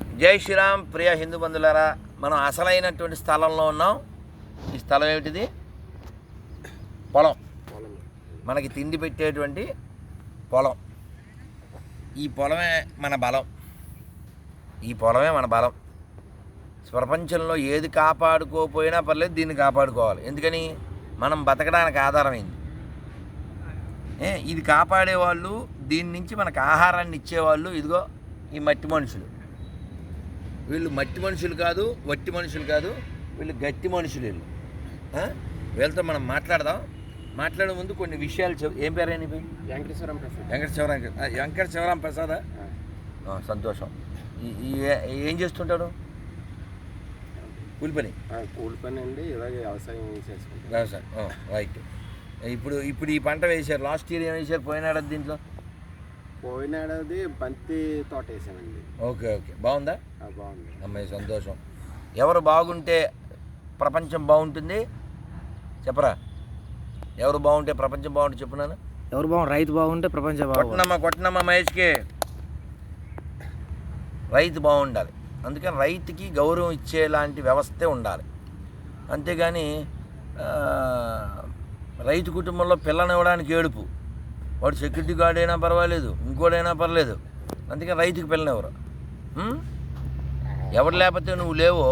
జై శ్రీరామ్. ప్రియ హిందూ బంధులారా మనం అసలైనటువంటి స్థలంలో ఉన్నాం. ఈ స్థలం ఏమిటిది? పొలం. మనకి తిండి పెట్టేటువంటి పొలం. ఈ పొలమే మన బలం. ఈ పొలమే మన బలం. ప్రపంచంలో ఏది కాపాడుకోపోయినా పర్లేదు దీన్ని కాపాడుకోవాలి. ఎందుకని? మనం బతకడానికి ఆధారమైంది. ఏ, ఇది కాపాడేవాళ్ళు దీని నుంచి మనకు ఆహారాన్ని ఇచ్చేవాళ్ళు ఇదిగో ఈ మట్టి మనుషులు. వీళ్ళు మట్టి మనుషులు కాదు వట్టి మనుషులు కాదు వీళ్ళు గట్టి మనుషులు వీళ్ళు? వీళ్ళతో మనం మాట్లాడదాం. మాట్లాడే ముందు కొన్ని విషయాలు చెప్ ఏం పేరు వెంకటేశ్వరం ప్రసాద్. వెంకట శివరాం ఆ, వెంకట శివరాం ప్రసాదా సంతోషం. ఏం చేస్తుంటాడు? కూలి పని. కూలి పని అండి ఇలాగే వ్యవసాయం చేసుకుంటాం వ్యవసాయం. రైట్. ఇప్పుడు ఇప్పుడు ఈ పంట వేశారు. లాస్ట్ ఇయర్ ఏం వేశారు? పోయినాడు దీంట్లో? పోయినాడది బంతి తోట వేసామండి. Okay okay. బాగుందా? బాగుంది. అమ్మాయి సంతోషం. ఎవరు బాగుంటే ప్రపంచం బాగుంటుంది? చెప్పరా. ఎవరు బాగుంటే ప్రపంచం బాగుంటుంది చెప్పున్నాను ఎవరు బాగుంది రైతు బాగుంటే ప్రపంచం కొట్టనమ్మ కొట్టనమ్మ మహేష్కి రైతు బాగుండాలి. అందుకని రైతుకి గౌరవం ఇచ్చేలాంటి వ్యవస్థే ఉండాలి. అంతేగాని రైతు కుటుంబంలో పిల్లనివ్వడానికి ఏడుపు. వాడు సెక్యూరిటీ గార్డ్ అయినా పర్వాలేదు ఇంకోడైనా పర్లేదు. అందుకని రైతుకి పిల్లనివ్వరు ఉం? ఎవరు లేకపోతే నువ్వు లేవో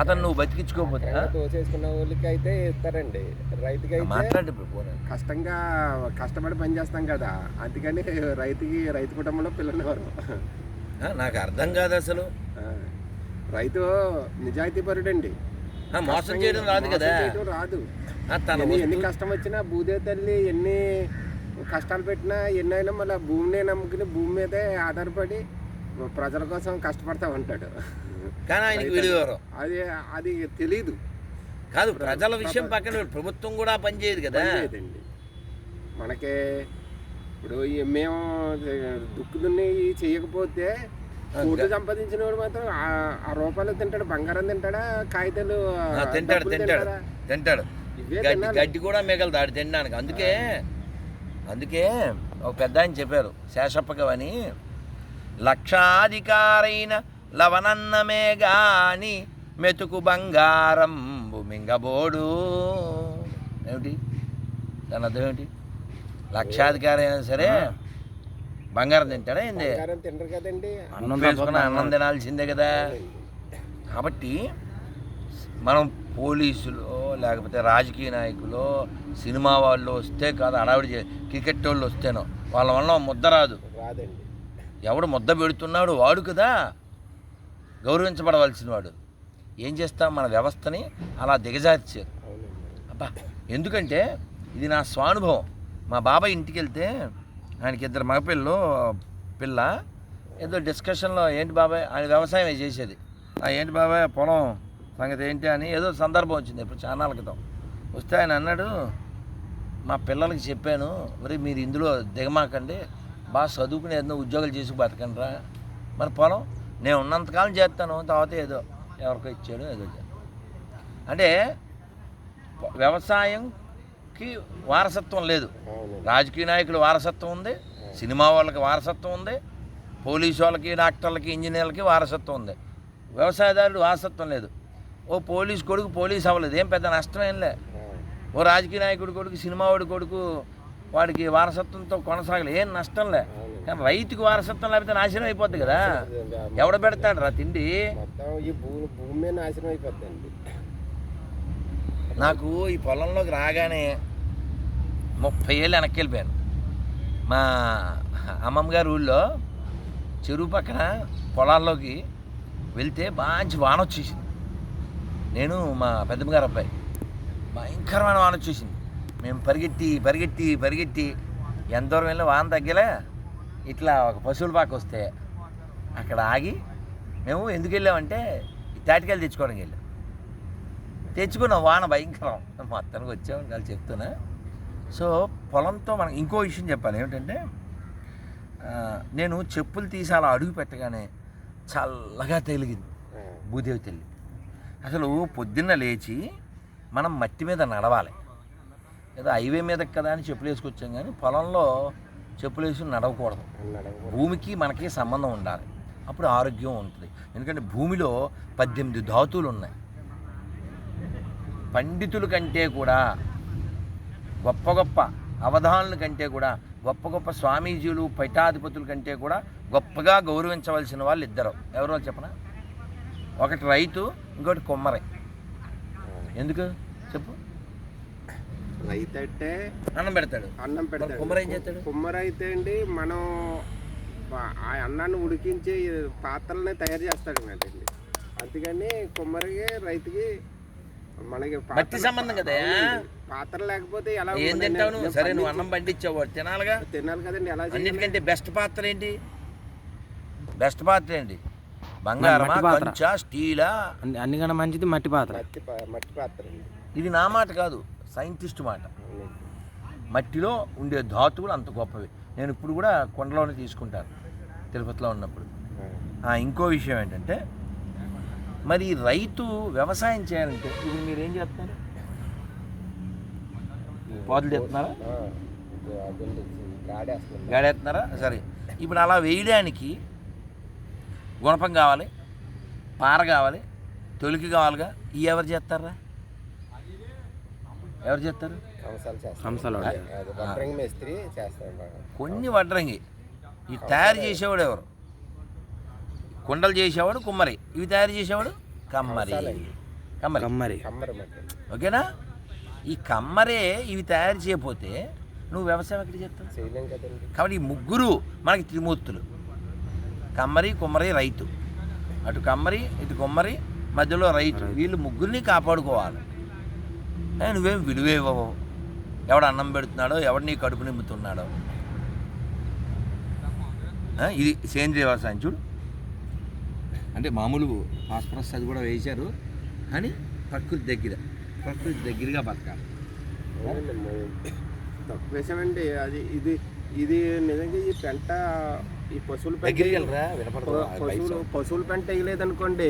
అతను నువ్వు బతికించుకోకపోతే వాళ్ళకి అయితే ఇస్తారండి. రైతుకి మాట్లాడి. కష్టంగా కష్టపడి పని చేస్తాం కదా. అందుకని రైతుకి రైతు కుటుంబంలో పిల్లలు ఎవరు? నాకు అర్థం కాదు అసలు. రైతు నిజాయితీ పరుడండి. మోసం చేయడం రాదు కదా. రాదు. ఎన్ని కష్టం వచ్చినా భూదేవి తల్లి ఎన్ని కష్టాలు పెట్టినా ఎన్నైనా మళ్ళీ భూమినే నమ్ముకుని భూమి మీదే ఆధారపడి ప్రజల కోసం కష్టపడతా ఉంటాడు. కానీ ఆయనకి విలువరం అది అది తెలీదు. కాదు ప్రజల విషయం పక్కన. ప్రభుత్వం కూడా పనిచేయదు కదా. మనకి ఇప్పుడు మేము దుక్కుదున్ని చేయకపోతే కోట్లు సంపాదించిన వాడు మాత్రం ఆ- రూపాయలు తింటాడు బంగారం తింటాడా కాగితాలు తింటాడు తింటాడు. తింటాడా? గడ్డి కూడా మిగలదాడు తినడానికి. అందుకే అందుకే ఒక పెద్ద ఆయన చెప్పారు శేషప్పకవని లక్షాధికారైన లవనన్నమే గాని మెతుకు బంగారం మింగబోడు. ఏమిటి? దాని అర్థం ఏమిటి? లక్షాధికారి అయినా సరే బంగారం తింటాడా ఏంది? అన్నం తినాల్సిందే కదా. కాబట్టి మనం పోలీసులు లేకపోతే రాజకీయ నాయకులు సినిమా వాళ్ళు వస్తే కాదు అడావిడి చే- క్రికెట్ వాళ్ళు వస్తేనో వాళ్ళ వల్ల ముద్ద రాదు. రాదండి. ఎవడు ముద్ద పెడుతున్నాడు? వాడు కదా. గౌరవించబడవలసిన వాడు. ఏం చేస్తాం? మన వ్యవస్థని అలా దిగజార్చారు. అబ్బా ఎందుకంటే ఇది నా స్వానుభవం. మా బాబాయ్ ఇంటికి వెళ్తే ఆయనకి ఇద్దరు మగపిల్లలు పిల్ల ఏదో డిస్కషన్లో ఏంటి బాబాయ్? ఆయన వ్యవసాయం చేసేది. "ఆ, ఏంటి బాబాయ్? పొలం సంగతి ఏంటి అని ఏదో సందర్భం వచ్చింది ఇప్పుడు చాన్నాళ్ళ క్రితం. వస్తే ఆయన అన్నాడు మా పిల్లలకి చెప్పాను మరి మీరు ఇందులో దిగమాకండి బాగా చదువుకుని ఏదో ఉద్యోగాలు చేసి బతకండి రా మరి పొలం నేను ఉన్నంతకాలం చేస్తాను. తర్వాత ఏదో ఎవరికో ఇచ్చాడు ఏదో. అంటే వ్యవసాయంకి వారసత్వం లేదు. రాజకీయ నాయకులు వారసత్వం ఉంది సినిమా వాళ్ళకి వారసత్వం ఉంది పోలీసు వాళ్ళకి డాక్టర్లకి ఇంజనీర్లకి వారసత్వం ఉంది. వ్యవసాయదారుడు వారసత్వం లేదు. ఓ పోలీస్ కొడుకు పోలీస్ అవ్వలేదు. ఏం పెద్ద నష్టం ఏం లే. ఆ, ఓ రాజకీయ నాయకుడి కొడుకు సినిమా వాడి కొడుకు వాడికి వారసత్వంతో కొనసాగలేదు ఏం నష్టం లే. అవునండి. కానీ రైతుకు వారసత్వం లేకపోతే నాశనం అయిపోద్ది కదా. ఎవడ పెడతాడు రా తిండి? నాశనం అయిపోద్దండి. నాకు ఈ పొలంలోకి రాగానే ముప్పై ఏళ్ళు వెనక్కి వెళ్ళిపోయాను మా అమ్మమ్మ గారి ఊళ్ళో చెరువు పక్కన పొలాల్లోకి వెళ్తే మంచి వాన వచ్చేసింది. నేను మా పెద్దమ్మ గారు అబ్బాయి. భయంకరమైన వాన వచ్చేసింది. మేము పరిగెత్తి పరిగెత్తి పరిగెత్తి ఎంత దూరం వెళ్ళి వాన తగ్గలే ఇట్లా ఒక పశువుల పాక వస్తే అక్కడ ఆగి మేము ఎందుకు వెళ్ళామంటే తాటికాయలు తెచ్చుకోవడానికి వెళ్ళాం. తెచ్చుకున్న వాన భయంకరం. మొత్తానికి వచ్చామని వాళ్ళు చెప్తున్నా. సో పొలంతో మనం ఇంకో విషయం చెప్పాలి. ఏమిటంటే నేను చెప్పులు తీసి అలా అడుగు పెట్టగానే చల్లగా తెలిగింది. భూదేవి తల్లి. అసలు పొద్దున్న లేచి మనం మట్టి మీద నడవాలి. ఏదో హైవే మీద కదా అని చెప్పులు వేసుకొచ్చాం కానీ పొలంలో చెప్పులు నడవకూడదు. నడవకూడదు. భూమికి మనకి సంబంధం ఉండాలి. అప్పుడు ఆరోగ్యం ఉంటుంది. ఎందుకంటే భూమిలో పద్దెనిమిది ధాతువులు ఉన్నాయి. పండితుల కంటే కూడా గొప్ప గొప్ప అవధానుల కంటే కూడా గొప్ప గొప్ప స్వామీజీలు పైఠాధిపతుల కంటే కూడా గొప్పగా గౌరవించవలసిన వాళ్ళు ఇద్దరు ఎవరో చెప్పనా? ఒకటి రైతు ఇంకోటి కొమ్మరై. ఎందుకు? చెప్పు. రైతు అంటే అన్నం పెడతాడు. అన్నం పెడతాడు. కుమ్మరి ఏం చేస్తాడు? కుమ్మరి అయితే అండి మనం ఆ- అన్నాన్ని ఉడికించి పాత్రలని తయారు చేస్తాడు అండి. అందుకని కుమ్మరికి రైతుకి మనకి సంబంధం కదా? పాత్ర లేకపోతే ఎలా ఏం? తింటావు నువ్వు? సరే నువ్వు అన్నం పండించావు తినాలిగా? తినాలి కదండి ఎలా? అన్నిటికంటే బెస్ట్ పాత్ర ఏంటి? బెస్ట్ పాత్ర ఏంటి? బంగారమా? మట్టి పాత్ర. కంచా? స్టీలా? అన్ని అన్నికన్నా మంచిది మట్టి పాత్ర. మట్టి పా- మట్టి పాత్ర అండి. ఇది నా మాట కాదు సైంటిస్ట్ మాట. మట్టిలో ఉండే ధాతువులు అంత గొప్పవి. నేను ఇప్పుడు కూడా కొండలోనే తీసుకుంటాను తిరుపతిలో ఉన్నప్పుడు. ఆ. ఇంకో విషయం ఏంటంటే మరి రైతు వ్యవసాయం చేయాలంటే ఇప్పుడు మీరు ఏం చేస్తున్నారు తెస్తున్నారా ఇది అదండి, గాడేస్తుంది గాడేస్తున్నారా? సరే. ఇప్పుడు అలా వేయడానికి గుణపం కావాలి పార కావాలి తొలికి కావాలిగా. ఈ ఎవరు చేస్తారా? ఎవరు చేస్తారు? కొన్ని వడ్రంగి. ఈ తయారు చేసేవాడు ఎవరు? కుండలు చేసేవాడు కుమ్మరి. ఇవి తయారు చేసేవాడు కమ్మరి. కమ్మరి. కమ్మరి. ఓకేనా? ఈ కమ్మరే ఇవి తయారు చేయకపోతే నువ్వు వ్యవసాయం ఎక్కడ చేస్తావు? కాబట్టి ఈ ముగ్గురు మనకి త్రిమూర్తులు. కమ్మరి కుమ్మరి రైతు. అటు కమ్మరి ఇటు కుమ్మరి మధ్యలో రైతు. వీళ్ళు ముగ్గురిని కాపాడుకోవాలి. నువ్వేం విలువేవో ఎవడు అన్నం పెడుతున్నాడో ఎవడు నీ కడుపు నింపుతున్నాడో? ఇది సేంద్రియ వ్యవసాయం చూడు. అంటే మామూలు ఫాస్ఫరస్ అది కూడా వేశారు కానీ ప్రకృతి దగ్గర ప్రకృతి దగ్గరగా బతకాలి. తక్కువ వేసామండి అది ఇది ఇది నిజంగా ఈ పెంట ఈ పశువుల పశువులు పశువుల పెంట వేయలేదనుకోండి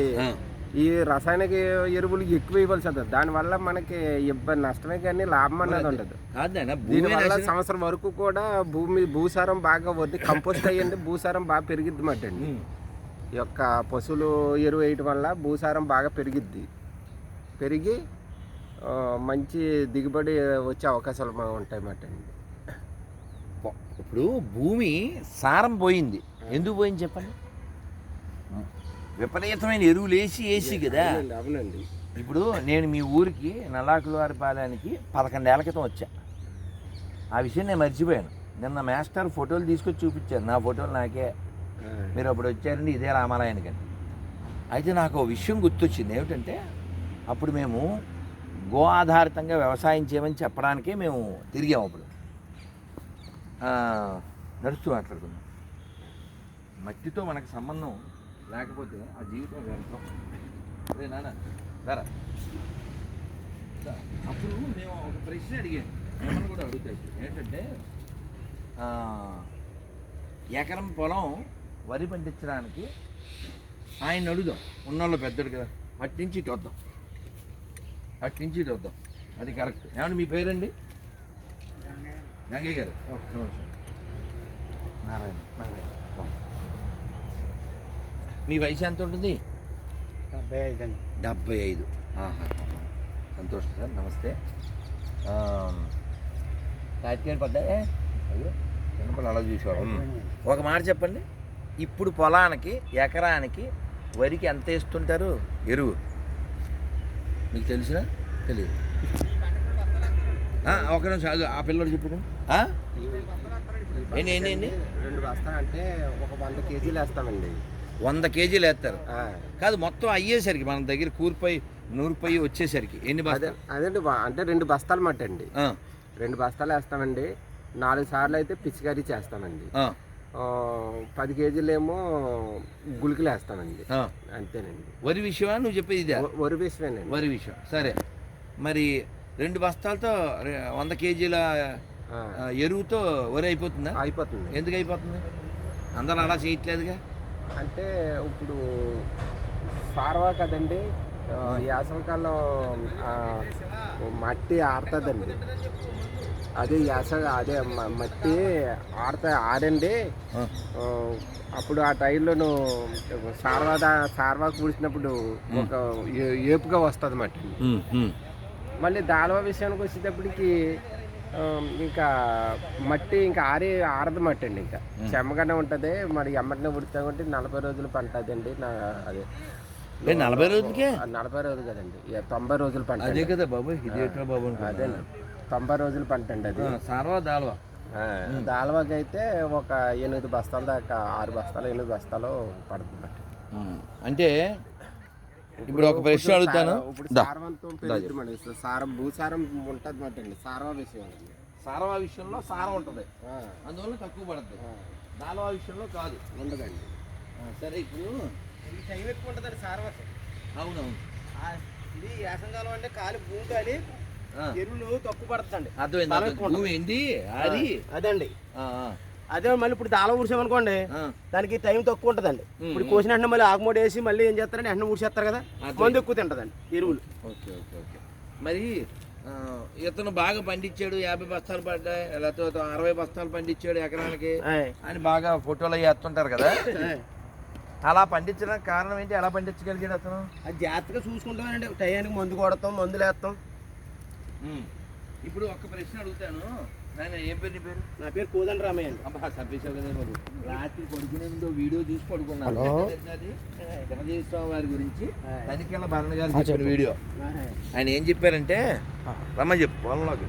ఈ రసాయనిక ఎరువులు ఎక్కువ ఇవ్వాల్సి వస్తుంది. దానివల్ల మనకి ఇబ్బంది నష్టమే కానీ లాభం అన్నది ఉండదు. దీనివల్ల సంవత్సరం వరకు కూడా భూమి భూసారం బాగా వద్ది కంపోస్ట్ అయ్యండి భూసారం బాగా పెరిగిద్ది మాట అండి. ఈ యొక్క పశువులు ఎరువు వేయటం వల్ల భూసారం బాగా పెరిగిద్ది. పెరిగి మంచి దిగుబడి వచ్చే అవకాశాలు ఉంటాయి మాట అండి. ఇప్పుడు భూమి సారం పోయింది. ఎందుకు పోయింది చెప్పండి? విపరీతమైన ఎరువులు వేసి వేసి కదా. అవునండి, ఇప్పుడు నేను మీ ఊరికి నల్లాకులవారి పాలెనికి పదకొండేళ్ళ క్రితం వచ్చా. ఆ విషయం నేను మర్చిపోయాను. నిన్న మాస్టర్ ఫోటోలు తీసుకొచ్చి చూపించారు. నా ఫోటోలు నాకే. మీరు అప్పుడు వచ్చారండి ఇదే రామాలయానికి అని అయితే నాకు విషయం గుర్తొచ్చింది. ఏమిటంటే అప్పుడు మేము గో ఆధారితంగా వ్యవసాయం చేయమని చెప్పడానికే మేము తిరిగాము అప్పుడు. నడుస్తూ మాట్లాడుకున్నాం మట్టితో మనకు సంబంధం లేకపోతే ఆ జీవితం వ్యర్థం. అదే నాన్న సరే అప్పుడు మేము ఒక ప్రశ్న అడిగాను. మిమ్మల్ని కూడా అడుగుతాయి ఏంటంటే ఎకరం పొలం వరి పండించడానికి ఆయన అడుగుదాం. ఉన్నోళ్ళు పెద్దడు కదా. అటు ఇటు వద్దాం. అటు ఇటు వద్దాం. అది కరెక్ట్. ఏమండి మీ పేరండి? గారు. నారాయణ. మీ వయసు ఎంత ఉంటుంది? డెబ్బై ఐదు ఆహా. సంతోషం సార్. నమస్తే. తాటికాయలు పడ్డాయే? అయ్యో చిన్నపిల్లలు అలా చూసేవాడు ఒక మాట చెప్పండి. ఇప్పుడు పొలానికి ఎకరానికి వరికి ఎంత వేస్తుంటారు? ఎరువు. మీకు తెలిసినా? తెలియదు. ఒక నిమిషం ఆగు. ఆ పిల్లడు చెప్పు ఏంటి ఏంటి ఏంటి? రెండు బస్తాలు అంటే ఒక వంద కేజీలు వేస్తామండి. వంద కేజీలు వేస్తారు. కాదు మొత్తం అయ్యేసరికి మన దగ్గర కూర్పై నూరుపై వచ్చేసరికి ఎన్ని అదే బస్తాలు అదండి అంటే రెండు బస్తాలు మట్టి అండి రెండు బస్తాలు వేస్తామండి. నాలుగు సార్లు అయితే పిచ్చికరీ చేస్తామండి. పది కేజీలు ఏమో గుళికలు వేస్తామండి. అంతేనండి. వరి విషయమా? నువ్వు చెప్పేది వరి వేసివేనండి వరి విషయం. సరే. మరి రెండు బస్తాలతో వంద కేజీల ఎరువుతో వరి అయిపోతుందా? అయిపోతుంది. ఎందుకు అయిపోతుంది? అందరూ అలా చేయట్లేదుగా? అంటే ఇప్పుడు సారవా కదండి ఆ, మట్టి ఆరుతుందండి. అదే యాస అదే మట్టి ఆడతా ఆడండి అప్పుడు ఆ టైంలో నువ్వు సార్వాద సార్వాకు పుడిచినప్పుడు ఒక ఏపుగా వస్తుంది మట్టి. మళ్ళీ దాల్వా విషయానికి వచ్చేటప్పటికి ఇంకా మట్టి ఇంకా ఆరి ఆరదు మట్టి అండి ఇంకా. చెమ్మగానే ఉంటుంది మరి ఎమ్మటినే పుడతాం కాబట్టి నలభై రోజులు పంట అదండి నా అదే. నలభై రోజులకే? నలభై రోజులు కదండి తొంభై రోజులు పంట అదే కదా బాబు ఇదేట్రా బాబు. అదే తొంభై రోజులు పంట అండి అది. సార్వా దాల్వా? దాల్వాకి అయితే ఒక ఎనిమిది బస్తాల దాకా ఆరు బస్తాలు ఎనిమిది బస్తాలు పడుతుంది. అంటే ఇప్పుడు ఒక ప్రశ్న అడుగుతాను? ఇప్పుడు. సారవంతం పెరుగుతుంది సారం భూసారం ఉంటుంది మాట అండి సారవ విషయం. సారవా విషయంలో సారం ఉంటుంది. ఆ, అందువల్ల తక్కువ పడుతుంది ఆ, దాల్వా విషయంలో కాదు. ఉండదండి. సరే ఇప్పుడు టైం ఎక్కువ ఉంటుందండి సారవకి అవునవును. ఇది యాసంకాలం అంటే కాలి భూమి కాలి ఎరువులు తక్కువ పడుతుందండి. అర్థమైంది. భూమి ఏంది? అది. అదండి. అదే మళ్ళీ ఇప్పుడు దాళం ఊడ్చామనుకోండి. దానికి టైం తక్కువ ఉంటుందండి. ఇప్పుడు కోసిన వెంటనే మళ్ళీ ఆకుమూడి వేసి మళ్ళీ ఏం చేస్తారంటే వెంటనే ఊడ్చేస్తారు కదా. మందు ఎక్కువ తింటదండి ఎరువులు. Okay okay okay. మరి ఇతను బాగా పండించాడు యాభై బస్తాలు పడ్డాయి లేకపోతే అరవై బస్తాలు పండించాడు ఎకరానికి. అని బాగా ఫోటోలు వేస్తుంటారు కదా. అలా పండించడానికి కారణం ఏంటి? ఎలా పండించగలిగాడు అతను? అది జాగ్రత్తగా చూసుకుంటామండి టయానికి మందు కొడతాం మందులు వేస్తాం. ఇప్పుడు ఒక ప్రశ్న అడుగుతాను. నీ పేరు? నా పేరు కోదండ రామయ్య రాత్రి పడుకునేందుకు వీడియో చూసి పడుకున్నాను. అది జగదీశ్వర స్వామి వారి గురించి తనికెళ్ళ భరణ గారు చెప్పిన వీడియో. ఆయ్. ఆయన ఏం చెప్పారంటే రమ్మని చెప్పు పొలంలోకి